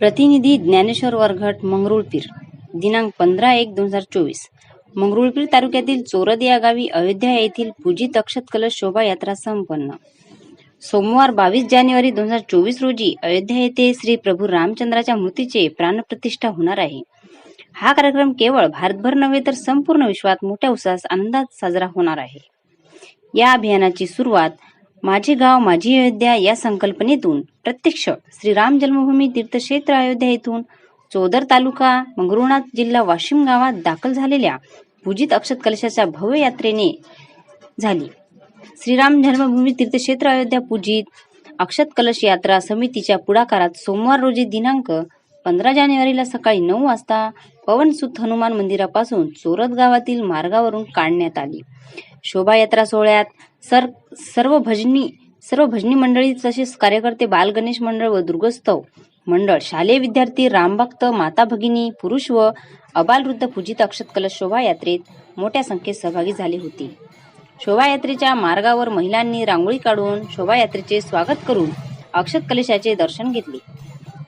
प्रतिनिधी ज्ञानेश्वर वरघट मंगरुळपीर. दिनांक पंधरा एक दोन हजार चोवीस. मंगरुळपीर तालुक्यातील चोरद या गावी अयोध्या येथील पूजित अक्षत कलश शोभायात्रा संपन्न. सोमवार बावीस जानेवारी दोन हजार चोवीस रोजी अयोध्या येथे श्री प्रभू रामचंद्राच्या मूर्तीचे प्राणप्रतिष्ठा होणार आहे. हा कार्यक्रम केवळ भारतभर नव्हे तर संपूर्ण विश्वात मोठ्या उत्साहात आनंदात साजरा होणार आहे. या अभियानाची सुरुवात माझे गाव माझी अयोध्या या संकल्पनेतून प्रत्यक्ष श्रीराम जन्मभूमी तीर्थक्षेत्र अयोध्या येथून चोदर तालुका मंगरुळनाथ जिल्हा वाशिम गावात दाखल झालेल्या पूजित अक्षत कलशाच्या भव्य यात्रेने झाली. श्रीराम जन्मभूमी तीर्थक्षेत्र अयोध्या पूजित अक्षत कलश यात्रा समितीच्या पुढाकारात सोमवार रोजी दिनांक पंधरा जानेवारीला सकाळी नऊ वाजता पवनसुत हनुमान मंदिरापासून चोरद गावातील मार्गावरून काढण्यात आली. शोभायात्रा सोहळ्यात सर सर्व भजनी सर्व भजनी मंडळी तसेच कार्यकर्ते बाल गणेश मंडळ व दुर्गोत्सव मंडळ शालेय विद्यार्थी रामभक्त माता भगिनी पुरुष व अबालवृद्ध पूजित अक्षत कलश शोभायात्रेत मोठ्या संख्येत सहभागी झाले होते. शोभायात्रेच्या मार्गावर महिलांनी रांगोळी काढून शोभायात्रेचे स्वागत करून अक्षत कलशाचे दर्शन घेतले.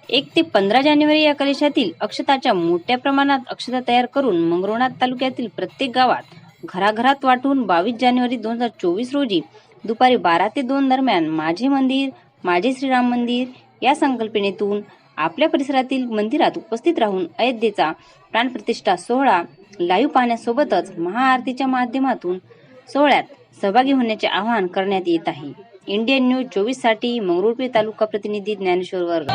एक ते पंधरा जानेवारी या कलशातील अक्षताच्या मोठ्या प्रमाणात अक्षता तयार करून मंगरुळनाथ तालुक्यातील प्रत्येक गावात घराघरात वाटून बावीस जानेवारी दोन हजार चोवीस रोजी दुपारी बारा ते दोन दरम्यान माझे मंदिर माझे श्रीराम मंदिर या संकल्पनेतून आपल्या परिसरातील मंदिरात उपस्थित राहून अयोध्येचा प्राणप्रतिष्ठा सोहळा लाईव्ह पाहण्यासोबतच महाआरतीच्या माध्यमातून सोहळ्यात सहभागी होण्याचे आवाहन करण्यात येत आहे. इंडियन न्यूज चोवीससाठी मंगरुळपीर तालुका प्रतिनिधी ज्ञानेश्वर वर्ग.